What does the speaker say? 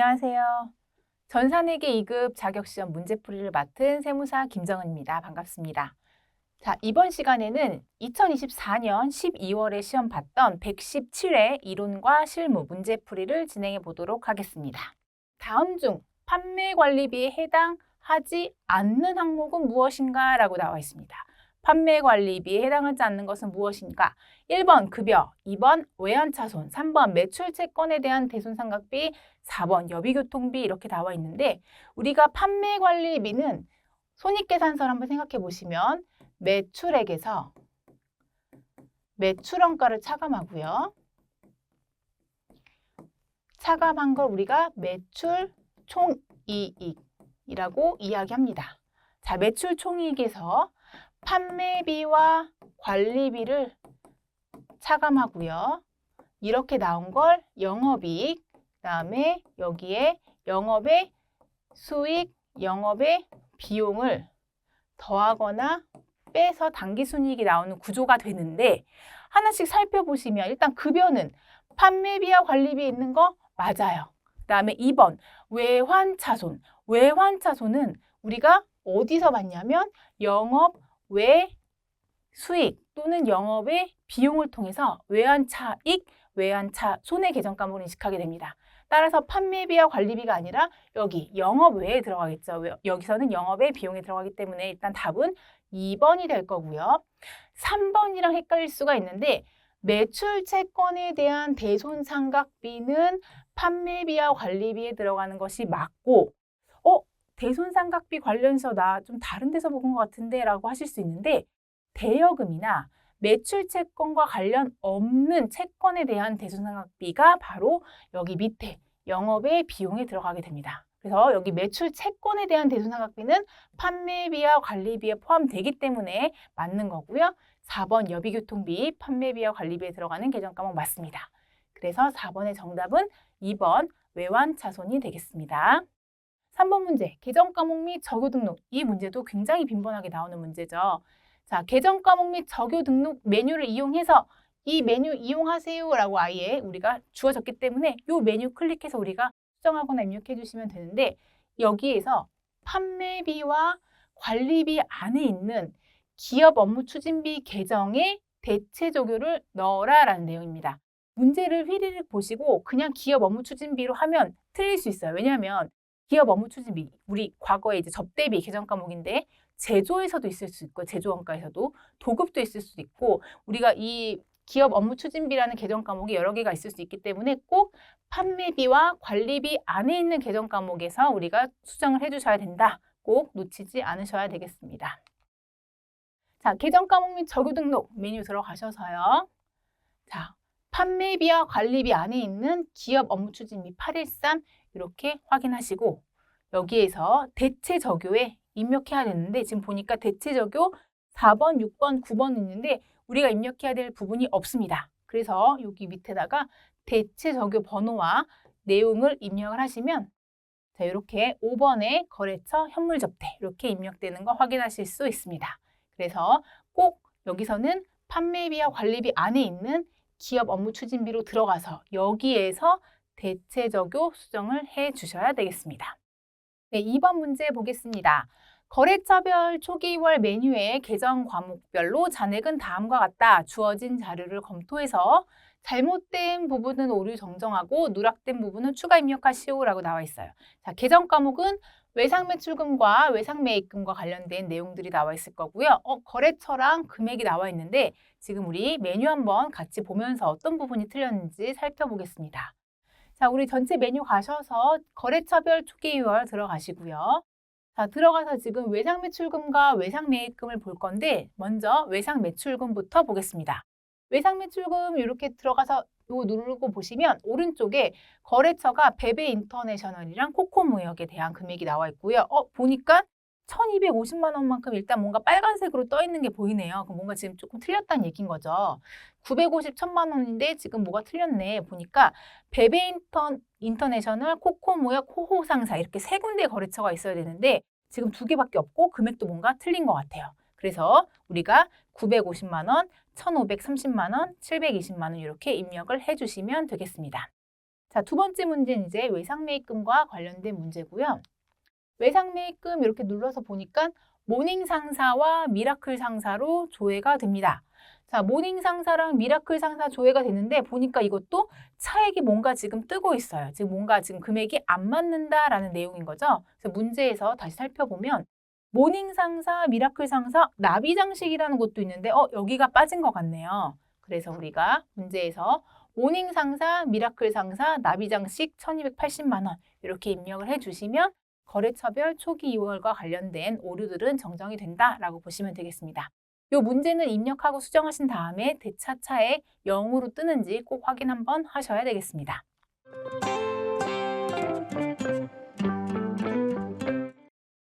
안녕하세요. 전산회계 2급 자격시험 문제풀이를 맡은 세무사 김정은입니다. 반갑습니다. 자, 이번 시간에는 2024년 12월에 시험 봤던 117회 이론과 실무 문제풀이를 진행해 보도록 하겠습니다. 다음 중 판매 관리비에 해당하지 않는 항목은 무엇인가? 라고 나와 있습니다. 판매 관리비에 해당하지 않는 것은 무엇인가? 1번 급여, 2번 외환차손, 3번 매출 채권에 대한 대손상각비, 4번 여비교통비 이렇게 나와 있는데 우리가 판매 관리비는 손익계산서를 한번 생각해 보시면 매출액에서 매출원가를 차감하고요. 차감한 걸 우리가 매출 총이익이라고 이야기합니다. 자, 매출 총이익에서 판매비와 관리비를 차감하고요. 이렇게 나온 걸 영업이익, 그 다음에 여기에 영업의 수익, 영업의 비용을 더하거나 빼서 당기순이익이 나오는 구조가 되는데 하나씩 살펴보시면 일단 급여는 판매비와 관리비 있는 거 맞아요. 그 다음에 2번 외환차손. 외환차손은 우리가 어디서 봤냐면 영업 외 수익 또는 영업의 비용을 통해서 외환차익, 외환차손의 계정 과목을 인식하게 됩니다. 따라서 판매비와 관리비가 아니라 여기 영업 외에 들어가겠죠. 여기서는 영업의 비용이 들어가기 때문에 일단 답은 2번이 될 거고요. 3번이랑 헷갈릴 수가 있는데 매출 채권에 대한 대손상각비는 판매비와 관리비에 들어가는 것이 맞고 어? 대손상각비 관련해서 나 좀 다른 데서 본 것 같은데 라고 하실 수 있는데 대여금이나 매출 채권과 관련 없는 채권에 대한 대손상각비가 바로 여기 밑에 영업의 비용에 들어가게 됩니다. 그래서 여기 매출 채권에 대한 대손상각비는 판매비와 관리비에 포함되기 때문에 맞는 거고요. 4번 여비교통비, 판매비와 관리비에 들어가는 계정 과목 맞습니다. 그래서 4번의 정답은 2번 외환차손이 되겠습니다. 3번 문제, 계정 과목 및 적요 등록. 이 문제도 굉장히 빈번하게 나오는 문제죠. 자, 계정 과목 및 적요 등록 메뉴를 이용해서 이 메뉴 이용하세요라고 아예 우리가 주어졌기 때문에 이 메뉴 클릭해서 우리가 수정하거나 입력해 주시면 되는데 여기에서 판매비와 관리비 안에 있는 기업 업무 추진비 계정에 대체 적요를 넣어라라는 내용입니다. 문제를 휘리릭 보시고 그냥 기업 업무 추진비로 하면 틀릴 수 있어요. 왜냐하면 기업 업무 추진비, 우리 과거에 이제 접대비 계정 과목인데 제조에서도 있을 수 있고 제조 원가에서도 도급도 있을 수 있고 우리가 이 기업 업무 추진비라는 계정 과목이 여러 개가 있을 수 있기 때문에 꼭 판매비와 관리비 안에 있는 계정 과목에서 우리가 수정을 해주셔야 된다. 꼭 놓치지 않으셔야 되겠습니다. 자, 계정 과목 및 적요 등록 메뉴 들어가셔서요. 자, 판매비와 관리비 안에 있는 기업 업무 추진비 813 이렇게 확인하시고 여기에서 대체 적요에 입력해야 되는데 지금 보니까 대체 적요 4번, 6번, 9번 있는데 우리가 입력해야 될 부분이 없습니다. 그래서 여기 밑에다가 대체 적요 번호와 내용을 입력을 하시면 자, 이렇게 5번에 거래처 현물 접대 이렇게 입력되는 거 확인하실 수 있습니다. 그래서 꼭 여기서는 판매비와 관리비 안에 있는 기업 업무 추진비로 들어가서 여기에서 대체 적요 수정을 해 주셔야 되겠습니다. 네, 2번 문제 보겠습니다. 거래처별 초기월 메뉴의 계정 과목별로 잔액은 다음과 같다. 주어진 자료를 검토해서 잘못된 부분은 오류 정정하고 누락된 부분은 추가 입력하시오라고 나와 있어요. 자, 계정 과목은 외상 매출금과 외상 매입금과 관련된 내용들이 나와 있을 거고요. 어, 거래처랑 금액이 나와 있는데 지금 우리 메뉴 한번 같이 보면서 어떤 부분이 틀렸는지 살펴보겠습니다. 자, 우리 전체 메뉴 가셔서 거래처별 초기월 들어가시고요. 자, 들어가서 지금 외상 매출금과 외상 매입금을 볼 건데 먼저 외상 매출금부터 보겠습니다. 외상 매출금 이렇게 들어가서 이거 누르고 보시면 오른쪽에 거래처가 베베 인터내셔널이랑 코코무역에 대한 금액이 나와 있고요. 어, 보니까 1250만 원만큼 일단 뭔가 빨간색으로 떠 있는 게 보이네요. 그럼 뭔가 지금 조금 틀렸다는 얘기인 거죠. 950 천만 원인데 지금 뭐가 틀렸네. 보니까 베베 인터, 인터내셔널, 코코무역, 호호상사 이렇게 세 군데 거래처가 있어야 되는데 지금 두 개밖에 없고 금액도 뭔가 틀린 것 같아요. 그래서 우리가 950만 원, 1,530만 원, 720만 원 이렇게 입력을 해주시면 되겠습니다. 자, 자, 두 번째 문제는 이제 외상매입금과 관련된 문제고요. 외상매입금 이렇게 눌러서 보니까 모닝 상사와 미라클 상사로 조회가 됩니다. 자, 모닝 상사랑 미라클 상사 조회가 되는데 보니까 이것도 차액이 뭔가 지금 뜨고 있어요. 지금 뭔가 지금 금액이 안 맞는다라는 내용인 거죠. 그래서 문제에서 다시 살펴보면 모닝 상사, 미라클 상사, 나비 장식이라는 것도 있는데 어, 여기가 빠진 것 같네요. 그래서 우리가 문제에서 모닝 상사, 미라클 상사, 나비 장식 1280만 원 이렇게 입력을 해 주시면 거래처별 초기 2월과 관련된 오류들은 정정이 된다라고 보시면 되겠습니다. 이 문제는 입력하고 수정하신 다음에 대차차에 0으로 뜨는지 꼭 확인 한번 하셔야 되겠습니다.